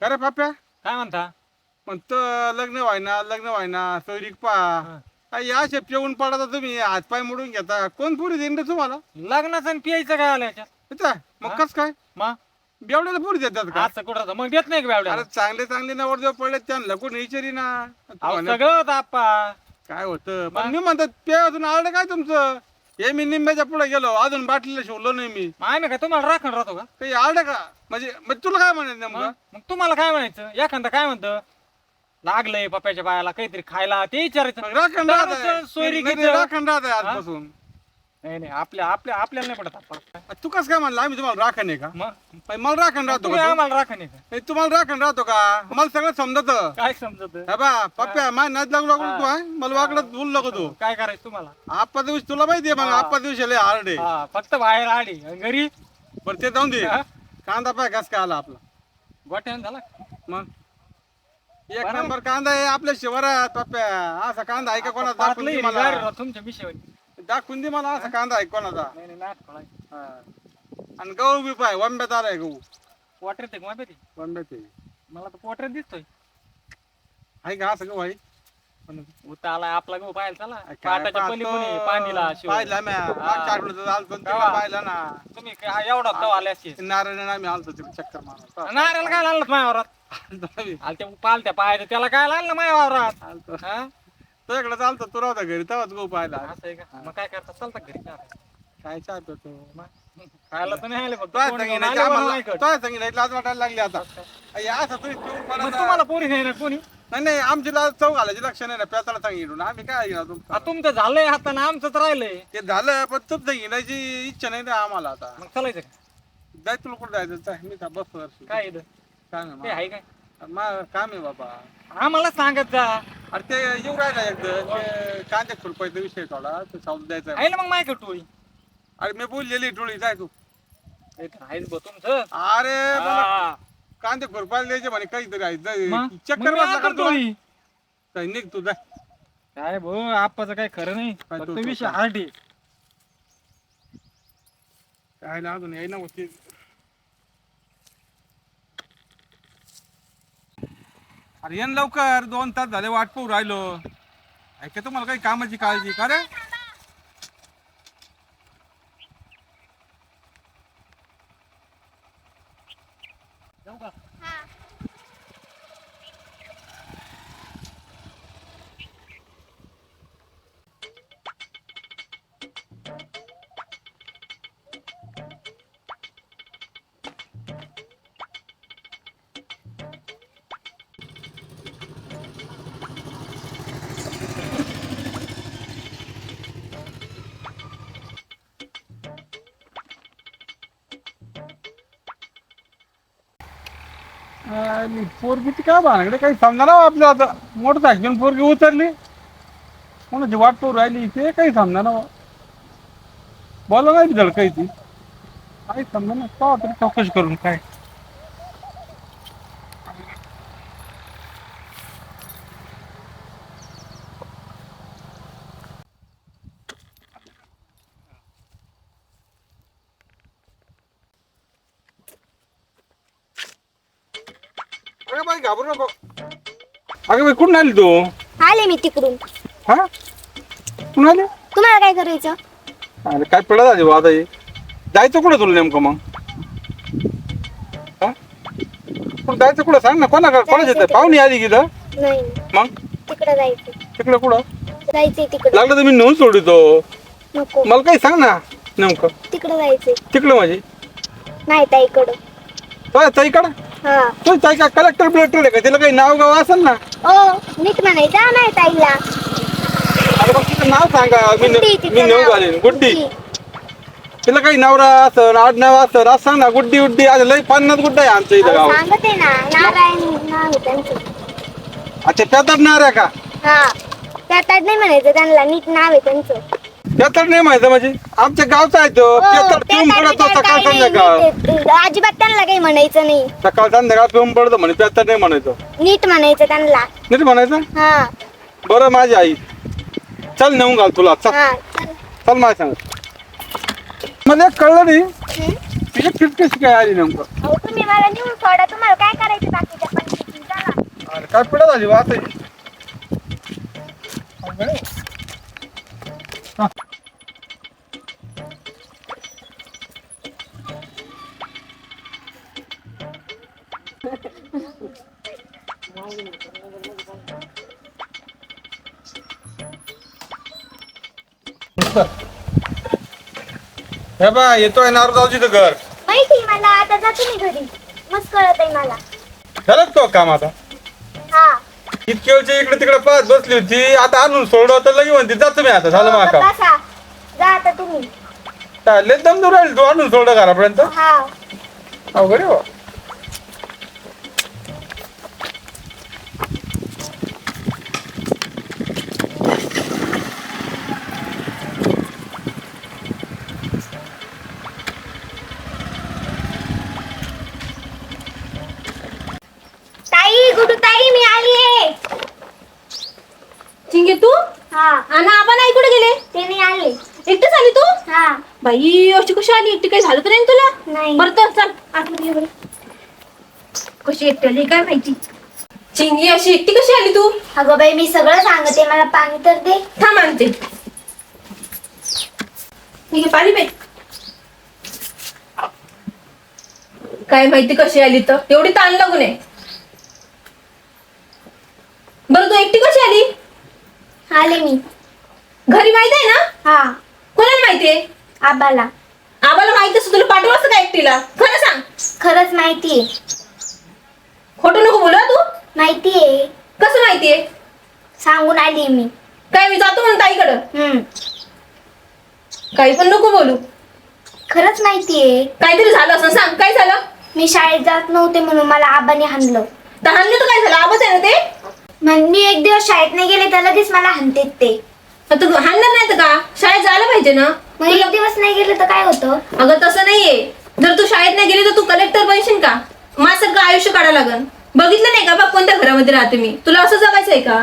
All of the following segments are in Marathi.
का रे पाप्या. काय म्हणता? म्हणतं लग्न व्हायना लग्न व्हायना सोयरीक पा. या असे पिऊन पडता तुम्ही? हातपाय मोडून घेता. कोण पुरी देईन रे तुम्हाला? लग्नाचं आणि पियायचं काय आलं याच्यात? मग? कस काय? मग बेवड्याला पुरी देतात का? असं कुठं होतं? मग देत नाही का अरे बावड्या चांगले चांगले नवरदेव पडले त्यांना कोण विचारी ना. तुम्हाला सगळं होतं आप्पा. काय होतं? पण मग? मी म्हणतात पे अजून आलं काय तुमचं? हे मी निंब्याच्या पुढे गेलो अजून बाटलीला शिवलो नाही मी. मग आम्ही काय तुम्हाला राखण राहतो का? काही आलं का? म्हणजे म्हणजे तुला काय म्हणायचं नेमकं? मग मग तुम्हाला काय म्हणायचं? एखादं काय म्हणतं? लागलंय पप्याच्या पायाला काहीतरी खायला ते विचारायचं. मग राखण राहत. दारूचं, सोयरी घ्यायचं. राखण राहत आहे आजपासून. नाही नाही आपल्या आपल्या आपल्याला नाही पडत तू कसं काय म्हणलं? आम्ही तुम्हाला राखण आहे का? मग? मला राखण राहतो तुम्ही का तू? आम्हाला राखण आहे का? नाही, तुम्हाला राखण राहतो का? मला सगळं समजत. काय समजत? हे बा पप्प्या माय नाच लागू लागू तू आहे मला वाकडत बोलू नको तू. काय करायचं तुम्हाला? आप्पा दिवशी तुला माहितीये मग. आप्पा दिवशी लय हार्ड आहे. हा फक्त बाहेर घरी? बरं ते जाऊन दे. हा? कांदा पाय कस काय आला आपला. गोट्यान झाला? मग? एक बरं. नंबर कांदा आहे आपल्या शिवारात पप्प्या. असा कांदा आहे का कोणाचा दाखवून दे पातळी मला गार तुमच्या मिशेवर दाखवून दे मला असा कांदा आहे कोणाचा नाही नाही नाट खोळा हा. आणि गहू बी पाय वंब्यात आलाय गहू पोटर ते माहिती आहे? वंब्यात आहे. मला तर पोटर दिसतोय आहे का असं गहू आहे पण आपला गहू पाहायला चला काय पाटाच्या पाहतो? पलीकडे पाणीला. पाहिला म्या. मागच्या आठवड्यात आलतो आणि तेव्हा. तिकडे पाहिला ना तुम्ही काय एवढा आले नारायण आम्ही आलतो तिकडे चक्कर काय लागलं माझ्या वावरात आल त्या पालत्या पाहायचं त्याला काय लागलं माझ्या वावरात आलतो हा? तो इकडे चालतो तू राहता घरी तेव्हाच गहू पाहिला असं आहे का? मग काय करता? चालता घरी. काय चाहतो तू? खायला तर नाही आले फक्त. तो कोणी सांगितलं कोणी आले बरं आम्हाला नाही कळत. तो सांगितलं लाज वाटायला लागली आता. अय्या, असं तुम्ही पिऊन मग पडायचा. तुम्हाला पोरी नाही ना कोणी? नाही नाही आमची लाज चौ घालायची लक्ष नाही ना प्याताला सांगितलं आम्ही काय घेणार आ, तुमचं झालंय हाताने आमचंच राहिलंय. ते झालं पण तुमचं घेण्याची इच्छा नाही ना आम्हाला आता. मग चालायचं का? जाय तुला कुठं जायचं? जाय मी का बसतो जराशी. काय इथं? काय नाही ते आहे काय? मा- मा- काम आहे बाबा आम्हाला सांगत जा अरे ते येऊ राहिला एकदा ते कांदे खुरपायचा विषय थोडा ते साऊथ द्यायचा आहे. आहे ना मग मायक टोळी अरे मी बोललेली टोळी जाय तू ते तर आहेच बघ तुमचं अरे मला हा. कांदे खुरपायला द्यायचे म्हणे काहीतरी आहे जाय. मग? चक्कर मग बसला आणतो का तुला? टोळी. जाय, निघ तू जाय काय भाऊ आप्पाचं काय खरं नाही काय फक्त तो- विषय. हार्डी काय ना अजून येईना होती अरे येन लवकर दोन तास झाले वाट पाहू राहिलो. ऐका तुम्हाला काही कामाची काळजी का रे? आणि पोरगीची काय भानगडे? काही समजा हो आपलं आता. मोटर सायकल पोरगी उतरली. कोणाची वाट पाहू राहिली ते काही समजा ना हो. बोला नाही झालं काही ती काही समजा ना. का तरी चौकशी करून काय. अरे बाई घाबरू नको. अगं बाई कुठून आली तू? आले मी तिकडून. हा? कुठून आली? तुम्हाला काय करायचं? अरे काय पडत आली आता हे? जायचं कुठं तुला नेमकं मग? हा? कुठं जायचं कुठं? सांग ना कोणा कोणाच्या इथं? पाहुणी आली की इथं? नाही. मग? तिकडं जायचं. तिकडं कुठं? जायचंय तिकडं. लागलं तर मी नेऊन सोडितो. नको. मला काही सांग ना नेमकं. तिकडं जायचंय. तिकडं म्हणजे नाही ताईकडं. ताईकडं? तो ताई का कलेक्टर बिलेक्टर आहे का? तिला काही नाव गाव असेल ना? ओ नीट म्हणायचं नाही ताईला. अरे मग तिचं नाव सांगा. मी गुड्डी ने- तिचं मी नेऊ नाव. घालेन. गुड्डी. तिला काही नवरा असन आडनाव असन असं सांग ना. गुड्डी उड्डी आज लई पन्नास गुड्डा आहे आमच्या इथं अहो, गावात. सांगते ना. नारायण नाव आहे त्यांचं. अच्छा पेतडणार आहे का? हा. त्यात नाही म्हणायचं. त्यांना नीट नाव आहे त्यांचं. पेतड नाही माहिती म्हणजे आमच्या गावचा आहे तो. पेतड त्या पिऊन पडतो सकाळ संध्याकाळ. नीट- अजिबात त्यांना काही म्हणायचं नाही. सकाळ संध्याकाळ पिऊन पडतो म्हणे पेतड नाही म्हणायचं. नीट म्हणायचं त्यांना. नाही म्हणायचं? हा. बरं माझी आई. चल नेऊन घाल तुला. चल. हा चल. चल माझ्या सांग. मला एक कळलं नाही. हं? कशी काय आली नेमकं? अहो तुम्ही मला नेऊन सोडा. तुम्हाला काय करायचं बाकीच्या अरे काय पिढा झाली वा आता ही? अवघड आहे. हे बा येतोय नारदावजी घर. माहिती मला आता जातो मी घरी. मस्त कळत आहे मला. खरंच तो काम आता. हा. इतके वेळची इकडे तिकडे पाहत बसली होती आता आणून सोडलं तर लगे म्हणते जातो मी आता झालं हो, बसा. जा आता तुम्ही. काय लय दमदूर राहील तू आणून सोडलं घरापर्यंत. हा. अवघड आहे बा. बाई अशी कशी आली? एकटी काही झालं तर नाही ना तुला? नाही. बरं तर चल. आतमध्ये ये बरं. कशी एकटी आली काय माहिती? चिंगी अशी एकटी कशी आली तू? अगं बाई मी सगळं सांगते मला पाणी तर दे. थांब आणते. आहे पाणी पे काय माहिती कशी आली तर? एवढी ताण लागू नये. बरं तू एकटी कशी आली? आले मी. घरी माहीत आहे ना? हा. कोणाला माहितीये आबाला. आम्हाला माहिती असं तुला पाठवलं असतं का एकटीला? खरं सांग. खरंच माहितीये खोटं नको बोला तू. माहितीये कसं माहितीये सांगून आली मी. काय मी जातो म्हणून ताईकडं? हम्म. काही पण नको बोलू. खरंच माहितीये काहीतरी झालं असं सांग. काय झालं? मी शाळेत जात नव्हते म्हणून मला आबाने हाणलं. तर हाणलं तर काय झालं? आवाज आहे ना ते? मग मी एक दिवस शाळेत नाही गेले तर लगेच मला हाणतेत ते. तू हाणणार नाही तर का? शाळेत जायला पाहिजे ना? मग एक दिवस नाही गेले तर काय होतं? अगं तसं नाहीये. जर तू शाळेत नाही गेली तर तू कलेक्टर बनशील का? माझ्यासारखं आयुष्य काढा लागन बघितलं नाही का? बाप कोणत्या घरामध्ये राहते मी. तुला असं जगायचंय का?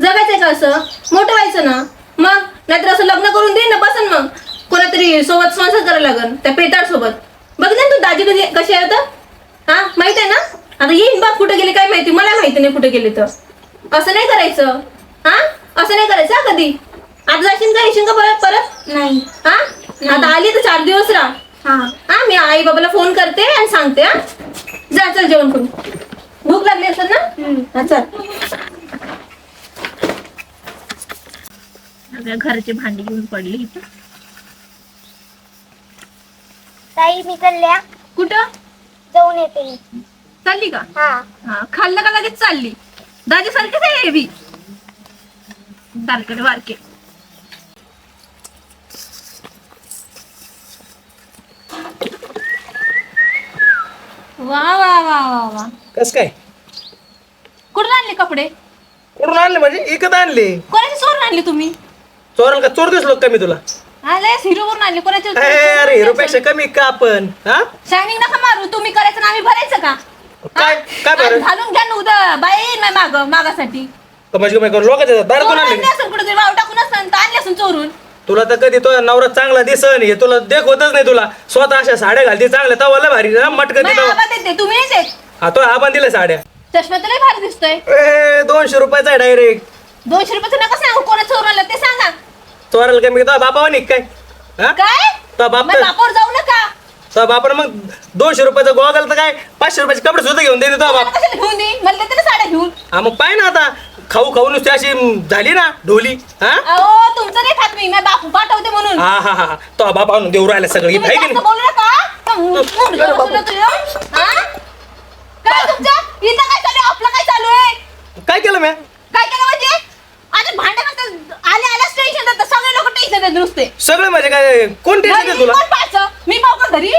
जगायचंय का असं? मोठं व्हायचं ना? मग? नाहीतर असं लग्न करून दे ना बसन मग. कोणातरी सोबत संसार करायला लागन त्या पेताळ सोबत बघितलं ना तू दाजी कधी कशी आहे आता? हा? माहीत आहे ना? आता येईन बाप कुठे गेले काय माहिती? मला माहिती नाही कुठे गेले तर. असं नाही करायचं. हा? असं नाही करायचं कधी? आता जाशील का येशील का परत परत? नाही. हा? आता आली तर चार दिवस राहा. हा. हा मी आई बाबाला फोन करते आणि सांगते हा. जा चल जेवण करू भूक लागली असेल ना? हम्म. हा चल. सगळ्या घराची भांडी घेऊन पडली इथं. ताई मी चालल्या कुठं? जाऊन येते मी. चालली का? हा. हा खाल्लं का लगेच चालली? दाजी सारखेच आहे हे बी. बारके बारके वा वा वा वा वा. कस काय? कुठून आणले कपडे? कुठून आणले म्हणजे? इकत आणले. कोणाची चोरून आणली तुम्ही? चोराला का चोर दिसलो का मी तुला? आले हिरोवरून आणली. कोणाची ए, अरे हिरो पेक्षा कमी का आपण? हा? शायनिंग नका मारू. तुम्ही करायचं ना आम्ही भरायचं का? काय काय बरं घालून घ्या ना उद्या बाई नाही माग मागासाठी. कमाई करून लोकांच्या दारातून चोरून आणले? आणली असेल कुठे वाव टाकून असं आणली असेल चोरून. तुला तर कधी तो नवरा चांगला दिसन हे तुला देख होतच नाही तुला. स्वतः अशा साड्या घालते चांगल्या तवाला भारी ना मटक तवा आवाज येते तुम्ही नाही देत. हा तो आपण दिल्या साड्या. चष्मा तुला भारी दिसतोय. ए दोनशे रुपयाचा आहे डायरेक्ट दोनशे रुपयाचं नका सांगू कोणा चोरून आणलं ते सांगा. चोराला कमी तो बापावा निघ काय? हा? काय? तो बाप मग बापावर जाऊ नका. तो बापानं मग दोनशे रुपयाचा गोगल तर काय? पाचशे रुपयाचे कपडे सुद्धा घेऊन देते तो मला बाप कशाला घेऊन दे मला देते ना साड्या घेऊन. हा मग पाय ना आता. खाऊ खाऊ नुसती अशी झाली ना ढोली. हा? अहो माझ्या बापू पाठवते म्हणून. हा हा हा तो बाप आणून देऊ राहिला सगळं तुम्ही आहे की जास्त नाही बोलू नका. तर मुंडकं बसवलं तुझं. हा? काय तुमचं? इथं काय चालू आहे? आपलं काय चालू आहे? काय केलं मी काय केलं म्हणजे? आता भांडण आले आल्याच टेन्शन देतात सगळे लोक टेन्शन देतात नुसते. सगळं म्हणजे काय? कोण टेन्शन घरी देत तुला? कोण पाहायचं? मी पाहू का घरी?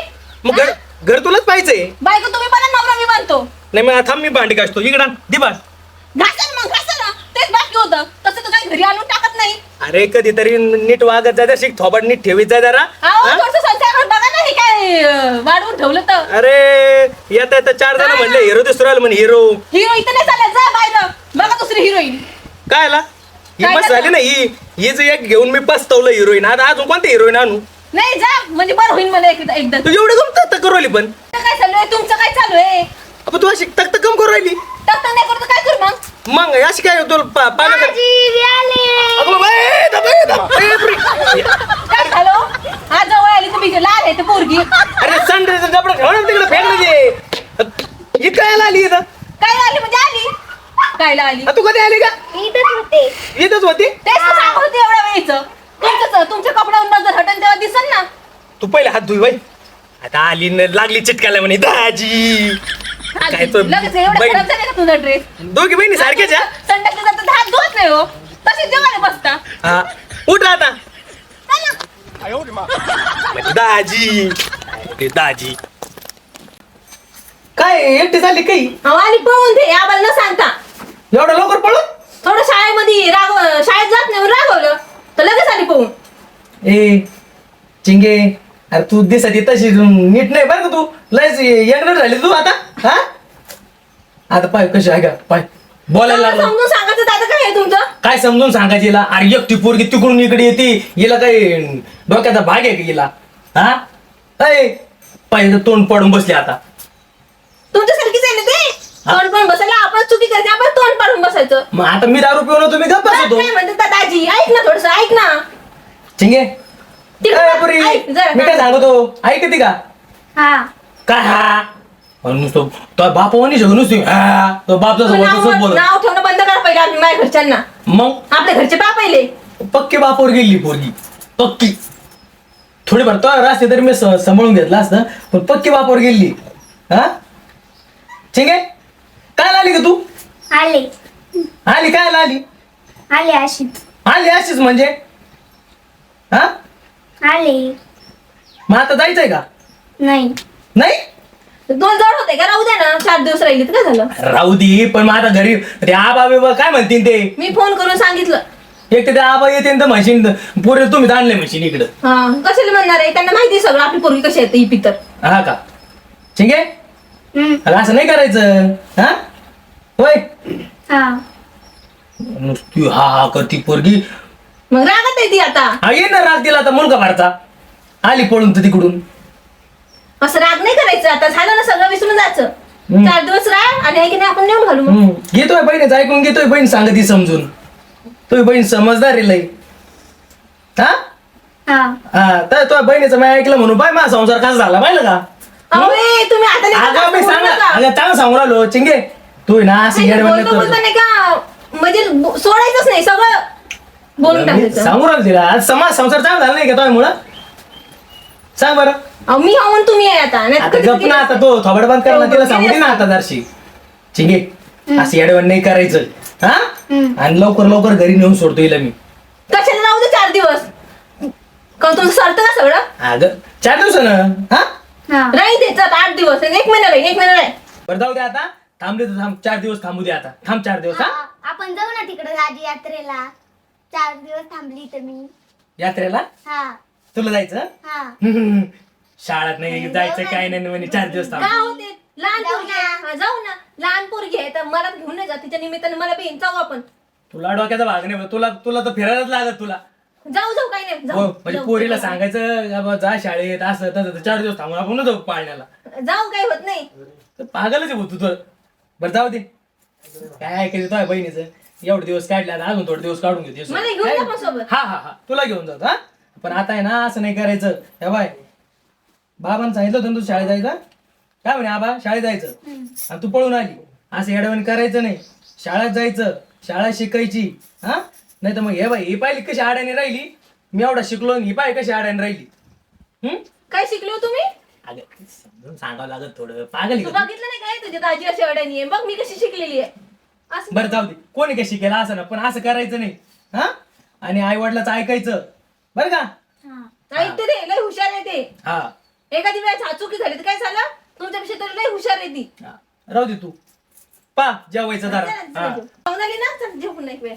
मग घर घर तुलाच पाहिजे बायको तुम्ही बना नवरा मी बनतो नाही मग थांब मी भांडी काढतो इकडं आण, दे बास. घासल मग घासल ना तेच बाकी होतं तसं तर काही घरी आणून टाकत नाही अरे कधीतरी नीट वागत जाय शिक थोबाड नीट ठेवीत जाय जरा. अहो? थोडस संसार बघा ना हे काय अं, वाढवून ठेवलं तर. अरे येता येता चार जण म्हणले हिरो दिसतो राहिला म्हणे हिरो. हिरो इथं नाही चालत जा बाहेर. बघा दुसरी हिरोईन. काय आला? ही काय मस्त झालं? ना ही हीच एक घेऊन मी पस्तवलं हिरोईन. आता अजून कोणते हिरोईन आणू? नाही जा म्हणजे बरं होईल मला एकदा एकदा. तू एवढं कम तक करू राहिली पण. काय चालू आहे? तुमचं काय चालू आहे? आपण तू अशी तक कम करू राहिली. स्वयंपाक नाही करतो काय करू मग? मग अशी काय तुला पा- पाण्यात आजी मी आले अगं बाई, दब, दब, ए, प्री. काय झालं आज जवळ आली तुम्ही लाल आहे तर पोरगी. अरे संडेचं जबडं ठेव ना तिकडे फेकलं ते ही काय आली इथं. काय आली म्हणजे आली? कायला आली? आ, तू कधी आली का? इथंच होते. इथंच होती? तेच तर सांगत होते एवढ्या वेळीचं. तुमचं तुमच्या कपड्यावर नजर हटन तेव्हा दिसन ना. तू पहिले हात धुई बाई आता आली न लागली चिटकायला म्हणे दाजी काय तो लगेच एवढं बाई- खराब झाले का तुझा ड्रेस दोघी बहिणी सारख्याच आहे, संडासला जातात हात धुवत नाही हो. तसेच जेवायला बसता. हा. उठ ना आता म्हणजे दाजी. ते दाजी. काय एकटी झाली काही अहो, आली पळून ते आम्हाला न सांगता. एवढं लवकर पळून थोडं शाळेमध्ये रागव शाळेत जात नाही म्हणून रागवलं. तर लगेच आली पळून ए चिंगे. अरे तू दिसत तशी नीट नाही बरं का तू. लयच यंगणार झाली तू आता हा? आता पाय कशी आहे का पाय. बोलायला लागला. समजून सांगायचं दादा काय आहे तुमचं? काय समजून सांगायची हिला? अरे एकटी पोरगी तिकडून इकडे येते. हिला काही डोक्याचा भाग आहे का हिला? हा? अय पाहिजे तोंड पडून बसले आता. तुमच्यासारखीच आहे ना ते? तोंड पण बसायला आपण चुकी करायची आपण तोंड पाडून बसायचं. मग आता मी दारू पिऊन तुम्ही गप्प काय होतो काय म्हणते दादाजी ऐक ना थोडस ऐक ना. चिंगे? पोरी, ऐक, जरा मी काय सांगतो? ऐकते का? हा. काय हा? अरे नुसतं तो बाप नुसतं नुसती हा तो बाप जसं बोलतो तसंच नाव बोलत. नाव ठेवणं बंद करा पहिले आम्ही माझ्या घरच्यांना. मग? आपल्या घरचे पा पहिले पक्की बापावर गेली पोरगी. पक्की. थोडीफार तो रस्ते तरी मी स- सांभाळून घेतला असतं पण पक्की बापावर गेली. हा? चिंगे काय आली का तू? आले. आली काय आली? आले अशी. आली अशीच म्हणजे? हा? आले. मग आता जायचंय का? नाही. नाही? दोन जण होते का? राहू द्या ना. चार दिवस राहिले तर काय झालं? राहू दे पण मग आता घरी ते आबा बिबा काय म्हणतील ते? मी फोन करून सांगितलं. एक तर ते आबा येते तर म्हणशीन पोरे तुम्ही आणले म्हणशीन इकडं. हा कशाला म्हणणार आहे? त्यांना माहिती आहे सगळं. आपली पोरगी कशी येते ही पितर हा का? चिंगे हम्म, अरे असं नाही करायचं. हा? होय? हा. नुसती हा हा करती पोरगी. मग रागत आहे ती आता. हा ये ना राग दिला आता मुलगा भारता आली पळून तर तिकडून. असं राग नाही करायचं. आता झालं ना सगळं विसरून जायचं. हम्म. चार दिवस राह आणि आहे की नाही आपण नेऊन घालू. मग. हम्म. घेतोय बहिणीच ऐकून घेतोय बहीण सांगती समजून. तुझी बहीण समजदार आहे लई. हा? हा. हा तर तुझ्या बहिणीचं मी ऐकलं म्हणून. बाय माझा संसार कसा झाला पाहिलं का? अहो, ए, तुम्ही आता नाही अगं मी बोलू सांग नका. अगं चांगलं सांगू राहिलो चिंगे. तू ना असं नाही, येडवण बोलतो नाही का? म्हणजे बो- सोडायचंच नाही सगळं बोलून करू. मी टाकायचं. सांगू राहिलो तिला. आज समाज संसार चांगला झाला नाही का तुझ्या मुळे सांग बरं. अहो, मी हा म्हणून तुम्ही आहे आता. नाही तर आता कधी- गप ना आता तो थोबड बंद कर ना तिला सांगू दे ना. आता जरशी. चिंगे असं येडवण नाही करायचं. हा. आणि लवकर लवकर घरी नेऊन सोडतो हिला मी. कशाला राहू दे चार दिवस? का तुमचं सरतं का सगळं? अगं चार दिवसानं? हा? हा. राहील आठ दिवस. आणि एक महिना राहील एक महिना राहील बरं जाऊ दे आता. थांबले तर थांब चार दिवस थांबू दे आता. थांब चार दिवस हा? हा, आपण जाऊ ना तिकडे आजी यात्रेला चार दिवस थांबली तर मी. यात्रेला? हा. तुला जायचं? हा. हम्म. शाळेत नाही जायचं काय नाही म्हणे चार दिवस थांब. होते लहान जाऊ पोरगी आहे. हा, जाऊ ना. लहान पोरगी आहे तर मला घेऊन नाही जात. तिच्या निमित्ताने मला बी जाऊ आपण. तुला डोक्याचा भाग नाही बा. तुला तुला तर फिरायलाच लागत तुला. जाऊ जाऊ काही नाही. हो, जाऊ म्हणजे जाऊ. पोरीला सांगायचं "जा बा, जा शाळेत असं तसं तर चार दिवस थांबून आपण जाऊ पाळण्याला. जाऊ काही होत नाही. तर पागलच आहे भाऊ तू तर. बरं जाऊ दे. काय ऐकायचं तुझ्या बहिणीचं? एवढे दिवस काढले आता अजून थोडे दिवस काढून घेते. मला घेऊन जा पण सोबत. हा हा हा. तुला घेऊन जातो हा? पण आता आहे ना असं नाही करायचं. हे बाय. बाबांनी सांगितलं होतं ना तू शाळेत जायचं? काय म्हणे आबा शाळेत जायचं. आणि तू पळून आली. असं येडवण करायचं नाही. शाळेत जायचं शाळा शिकायची हा? नाही तर मग हे बाई ही पाहिली कशी आड्याने राहिली? मी एवढा शिकलो आणि ही पाय कशी आड्याने राहिली? हम्म? काय शिकले हो तुम्ही? अगं समजून सांगावं लागत थोडं. पागल आहे तू का तू? बघितलं नाही काय तुझ्या दाजी अशी अडाणी आहे? बघ मी कशी शिकलेली आहे. असं बरं जाऊ दे. कोणी काय शिकेल असं ना पण असं करायचं नाही. हा? आणि आई वडिलाचं ऐकायचं. बरं का? हा. ऐकते ते लय हुशार आहे ते. हा. एखादी वेळेस चुकी झाली तर काय झालं? तुमच्यापेक्षा तरी लय हुशार आहे ती. हा. राहू दे तू. पा जेवायचं हा. आली ना? चल जेवून नाही वेळ.